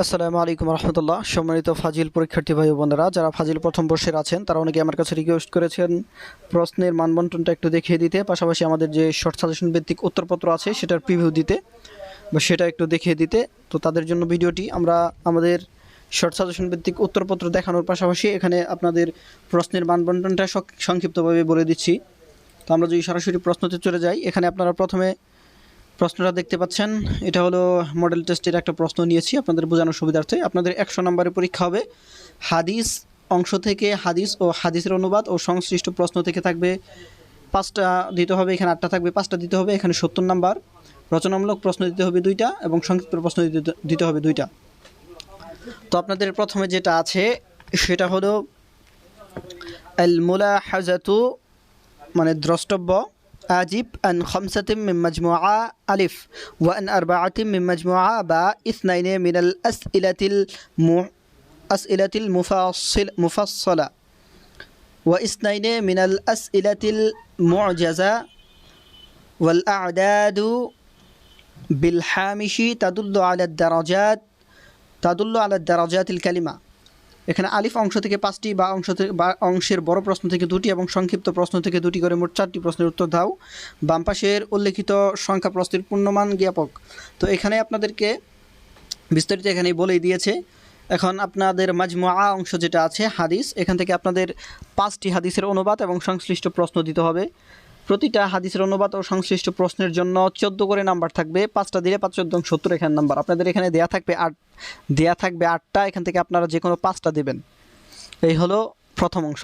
আসসালামু আলাইকুম রহমতুল্লাহ। সম্মানিত ফাজিল পরীক্ষার্থী ভাই বোনেরা, যারা ফাজিল প্রথম বর্ষের আছেন, তারা অনেকে আমার কাছে রিকোয়েস্ট করেছেন প্রশ্নের মানবন্টনটা একটু দেখিয়ে দিতে। পাশাপাশি আমাদের যে শর্ট সাজেশন ভিত্তিক উত্তরপত্র আছে, সেটার প্রিভিউ দিতে বা সেটা একটু দেখিয়ে দিতে। তো তাদের জন্য ভিডিওটি আমরা আমাদের শর্ট সাজেশন ভিত্তিক উত্তরপত্র দেখানোর পাশাপাশি এখানে আপনাদের প্রশ্নের মানবন্টনটা সংক্ষিপ্তভাবে বলে দিচ্ছি। তো আমরা যদি সরাসরি প্রশ্নতে চলে যাই, এখানে আপনারা প্রথমে প্রশ্নটা দেখতে পাচ্ছেন। এটা হলো মডেল টেস্টের একটা প্রশ্ন নিয়েছি আপনাদের বোঝানোর সুবিধার্থে। আপনাদের একশো নম্বরের পরীক্ষা হবে। হাদিস অংশ থেকে হাদিস ও হাদিসের অনুবাদ ও সংশ্লিষ্ট প্রশ্ন থেকে থাকবে। পাঁচটা দিতে হবে, এখানে আটটা থাকবে, পাঁচটা দিতে হবে, এখানে সত্তর নাম্বার। রচনামূলক প্রশ্ন দিতে হবে দুইটা এবং সংক্ষিপ্ত প্রশ্ন দিতে হবে দুইটা। তো আপনাদের প্রথমে যেটা আছে, সেটা হলো আল মুলাহাজাতু মানে দ্রষ্টব্য। أجب أن خمسة من مجموعة ألف وأن أربعة من مجموعة باء اثنين من الأسئلة الم... أسئلة المفصل مفصلة. واثنين من الأسئلة المعجزة. والأعداد بالحامش تدل على الدرجات تدل على الدرجات الكلمة. এখানে আলিফ অংশ থেকে পাঁচটি বা অংশ থেকে বা অংশের বড় প্রশ্ন থেকে দুটি এবং সংক্ষিপ্ত প্রশ্ন থেকে দুটি করে মোট চারটি প্রশ্নের উত্তর দাও। বাম পাশের উল্লেখিত সংখ্যা প্রশ্নের পূর্ণমান জ্ঞাপক। তো এখানে আপনাদেরকে বিস্তারিত এখানেই বলেই দিয়েছে। এখন আপনাদের মাজমুআ অংশ যেটা আছে, হাদিস, এখান থেকে আপনাদের পাঁচটি হাদিসের অনুবাদ এবং সংশ্লিষ্ট প্রশ্ন দিতে হবে। প্রতিটা হাদিসের অনুবাদ ও সংশ্লিষ্ট প্রশ্নের জন্য চোদ্দ করে নাম্বার থাকবে, পাঁচটা দিলে পাঁচ চোদ্দ সত্তর এখানে নাম্বার। আপনাদের এখানে দেয়া থাকবে আট, দেয়া থাকবে আটটা, এখান থেকে আপনারা যে কোনো পাঁচটা দেবেন। এই হলো প্রথম অংশ।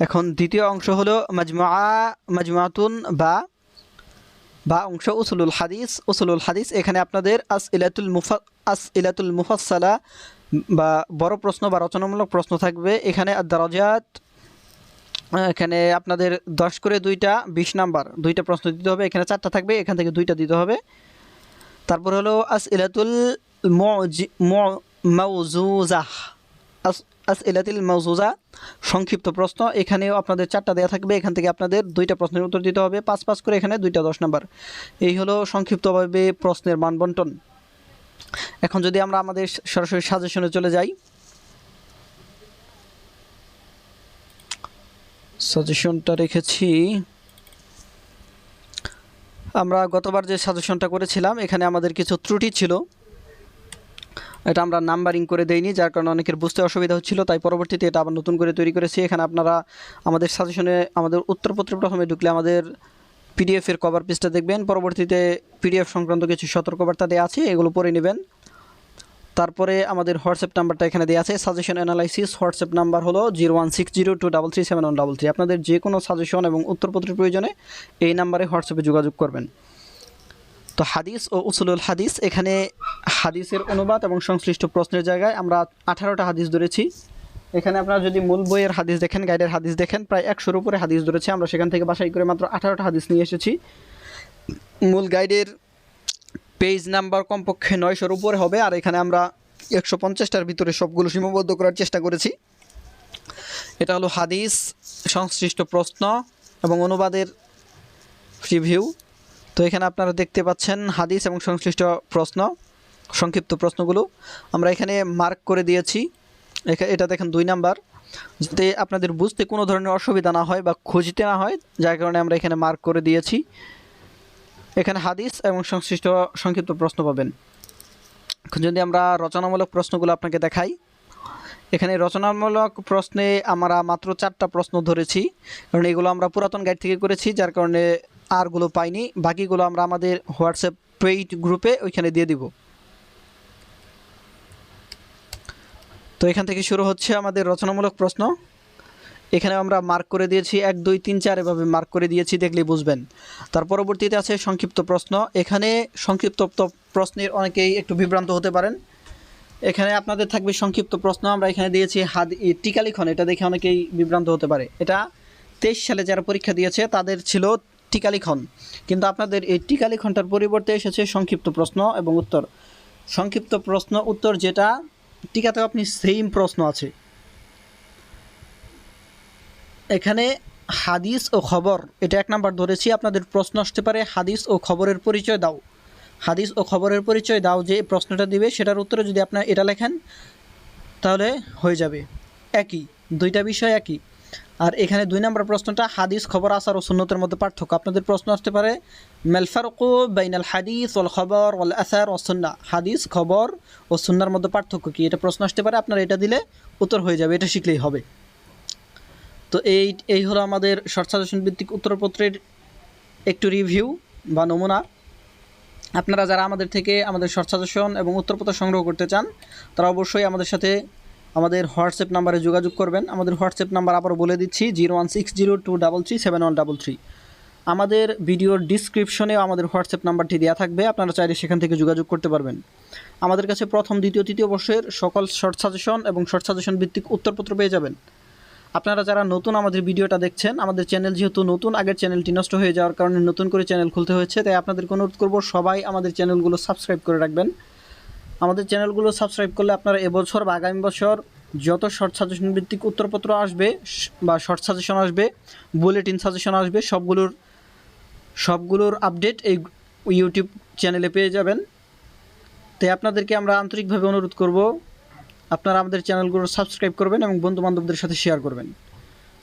এখন দ্বিতীয় অংশ হলো মাজমুআ, মাজমুআতুন বা বা অংশ উসুলুল হাদিস। উসুলুল হাদিস এখানে আপনাদের আস ইলাতুল মুফা আস ইলাতুল মুফাসসালা বা বড় প্রশ্ন বা রচনামূলক প্রশ্ন থাকবে। এখানে দারাজাত এখানে আপনাদের দশ করে দুইটা, বিশ নাম্বার, দুইটা প্রশ্ন দিতে হবে। এখানে চারটা থাকবে, এখান থেকে দুইটা দিতে হবে। তারপর হলো আস ইলাতুল মৌজুজাহ। আস ইলাতুল মৌজুজা সংক্ষিপ্ত প্রশ্ন। এখানেও আপনাদের চারটা দেওয়া থাকবে, এখান থেকে আপনাদের দুইটা প্রশ্নের উত্তর দিতে হবে। পাঁচ পাঁচ করে এখানে দুইটা দশ নাম্বার। এই হলো সংক্ষিপ্তভাবে প্রশ্নের মানবন্টন। এখন যদি আমরা আমাদের সরাসরি সাজেশনে চলে যাই। সাজেশনটা রেখেছি। আমরা গতবার যে সাজেশনটা করেছিলাম, এখানে আমাদের কিছু ত্রুটি ছিল। এটা আমরা নাম্বারিং করে দেইনি, যার কারণে অনেকের বুঝতে অসুবিধা হচ্ছিল, তাই পরবর্তীতে এটা আবার নতুন করে তৈরি করেছি। এখানে আপনারা আমাদের সাজেশনে আমাদের উত্তরপত্রে প্রথমে ঢুকলে আমাদের পিডিএফের কভার পেজটা দেখবেন। পরবর্তীতে পিডিএফ সংক্রান্ত কিছু সতর্কবার্তা দেওয়া আছে, এগুলো পড়ে নেবেন। তারপরে আমাদের হোয়াটসঅ্যাপ নাম্বারটা এখানে দেওয়া আছে। সাজেশন অ্যানালাইসিস হোয়াটসঅ্যাপ নাম্বার হলো zero one six zero two double three seven one double three. আপনাদের যে কোনো সাজেশন এবং উত্তরপত্রের প্রয়োজনে এই নাম্বারে হোয়াটসঅ্যাপে যোগাযোগ করবেন। তো হাদিস ও উসুলুল হাদিস, এখানে হাদিসের অনুবাদ এবং সংশ্লিষ্ট প্রশ্নের জায়গায় আমরা আঠারোটা হাদিস ধরেছি। এখানে আপনারা যদি মূল বইয়ের হাদিস দেখেন গাইডের হাদিস দেখেন, প্রায় একশোর উপরে হাদিস ধরেছে। আমরা সেখান থেকে বাছাই করে মাত্র আঠারোটা হাদিস নিয়ে এসেছি। মূল গাইডের পেজ নাম্বার কমপক্ষে নয়শোর উপরে হবে, আর এখানে আমরা একশো পঞ্চাশটার ভিতরে সবগুলো সীমাবদ্ধ করার চেষ্টা করেছি। এটা হলো হাদিস, সংশ্লিষ্ট প্রশ্ন এবং অনুবাদের রিভিউ তো এখানে আপনারা দেখতে পাচ্ছেন হাদিস এবং সংশ্লিষ্ট প্রশ্ন, সংক্ষিপ্ত প্রশ্নগুলো। আমরা এখানে মার্ক করে দিয়েছি। এটা দেখেন দুই নাম্বার। যাতে আপনাদের বুঝতে কোনো ধরনের অসুবিধা না হয় বা খুঁজতে না হয়, যার কারণে আমরা এখানে মার্ক করে দিয়েছি। এখানে হাদিস এবং সংশ্লিষ্ট সংক্ষিপ্ত প্রশ্ন পাবেন। যদি আমরা রচনামূলক প্রশ্নগুলো আপনাকে দেখাই, এখানে রচনামূলক প্রশ্নে আমরা মাত্র চারটা প্রশ্ন ধরেছি, কারণ এগুলো আমরা পুরাতন গাইড থেকে করেছি, যার কারণে আরগুলো পাইনি। বাকিগুলো আমরা আমাদের হোয়াটসঅ্যাপ পেইড গ্রুপে ওইখানে দিয়ে দিব। তো এখান থেকে শুরু হচ্ছে আমাদের রচনামূলক প্রশ্ন। এখানে আমরা মার্ক করে দিয়েছি, এক, দুই, তিন, চার এভাবে মার্ক করে দিয়েছি দেখলে বুঝবেন। তার পরবর্তীতে আছে সংক্ষিপ্ত প্রশ্ন। এখানে সংক্ষিপ্ত প্রশ্নের অনেকেই একটু বিভ্রান্ত হতে পারেন। এখানে আপনাদের থাকবে সংক্ষিপ্ত প্রশ্ন। আমরা এখানে দিয়েছি হাদ ই টিকা এটা দেখে অনেকেই বিভ্রান্ত হতে পারে। এটা তেইশ সালে যারা পরীক্ষা দিয়েছে, তাদের ছিল টিকালিখন। কিন্তু আপনাদের এই টিকা লিখনটার পরিবর্তে এসেছে সংক্ষিপ্ত প্রশ্ন এবং উত্তর। সংক্ষিপ্ত প্রশ্ন উত্তর যেটা টিকাতে আপনি সেম প্রশ্ন আছে। এখানে হাদিস ও খবর, এটা এক নাম্বার ধরেছি, আপনাদের প্রশ্ন আসতে পারে, হাদিস ও খবরের পরিচয় দাও। হাদিস ও খবরের পরিচয় দাও যে প্রশ্নটা দিবে, সেটার উত্তরে যদি আপনার এটা লেখেন, তাহলে হয়ে যাবে। একই, দুইটা বিষয় একই। আর এখানে দুই নম্বর প্রশ্নটা, হাদিস, খবর, আসার ও সুন্নতের মধ্যে পার্থক্য। আপনাদের প্রশ্ন আসতে পারে মেলফারকু বাইনাল হাদিস ওল খবর ওল আসার ও সুন্না। হাদিস, খবর ও সুন্নার মধ্যে পার্থক্য কি? এটা প্রশ্ন আসতে পারে, আপনারা এটা দিলে উত্তর হয়ে যাবে, এটা শিখলেই হবে। তো এই এই হলো আমাদের শর্ট সাজেশন ভিত্তিক উত্তরপত্রের একটু রিভিউ বা নমুনা। আপনারা যারা আমাদের থেকে আমাদের শর্ট সাজেশন এবং উত্তরপত্র সংগ্রহ করতে চান, তারা অবশ্যই আমাদের সাথে আমাদের হোয়াটসঅ্যাপ নাম্বারে যোগাযোগ করবেন। আমাদের হোয়াটসঅ্যাপ নাম্বার আবারও বলে দিচ্ছি, zero one six zero two double three seven one double three. আমাদের ভিডিওর ডিসক্রিপশনেও আমাদের হোয়াটসঅ্যাপ নাম্বারটি দেওয়া থাকবে, আপনারা চাইলে সেখান থেকে যোগাযোগ করতে পারবেন। আমাদের কাছে প্রথম, দ্বিতীয়, তৃতীয় বর্ষের সকল শর্ট সাজেশন এবং শর্ট সাজেশন ভিত্তিক উত্তরপত্র পেয়ে যাবেন। আপনারা যারা নতুন আমাদের ভিডিওটা দেখছেন, আমাদের চ্যানেল যেহেতু নতুন, আগের চ্যানেলটি নষ্ট হয়ে যাওয়ার কারণে নতুন করে চ্যানেল খুলতে হয়েছে, তাই আপনাদেরকে অনুরোধ করব সবাই আমাদের চ্যানেলগুলো সাবস্ক্রাইব করে রাখবেন। আমাদের চ্যানেলগুলো সাবস্ক্রাইব করলে আপনারা এবছর বা আগামী বছর যত শর্ট সাজেশন ভিত্তিক উত্তরপত্র আসবে, বা শর্ট সাজেশন আসবে, বুলেটিন সাজেশন আসবে, সবগুলোর সবগুলোর আপডেট এই ইউটিউব চ্যানেলে পেয়ে যাবেন। তাই আপনাদেরকে আমরা আন্তরিকভাবে অনুরোধ করব আপনারা আমাদের চ্যানেলগুলো সাবস্ক্রাইব করবেন এবং বন্ধু বান্ধবদের সাথে শেয়ার করবেন।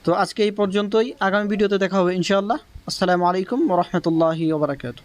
তো আজকে এই পর্যন্তই। আগামী ভিডিওতে দেখা হবে ইনশাআল্লাহ। আসসালামু আলাইকুম রহমতুল্লাহি ওবরাকাতু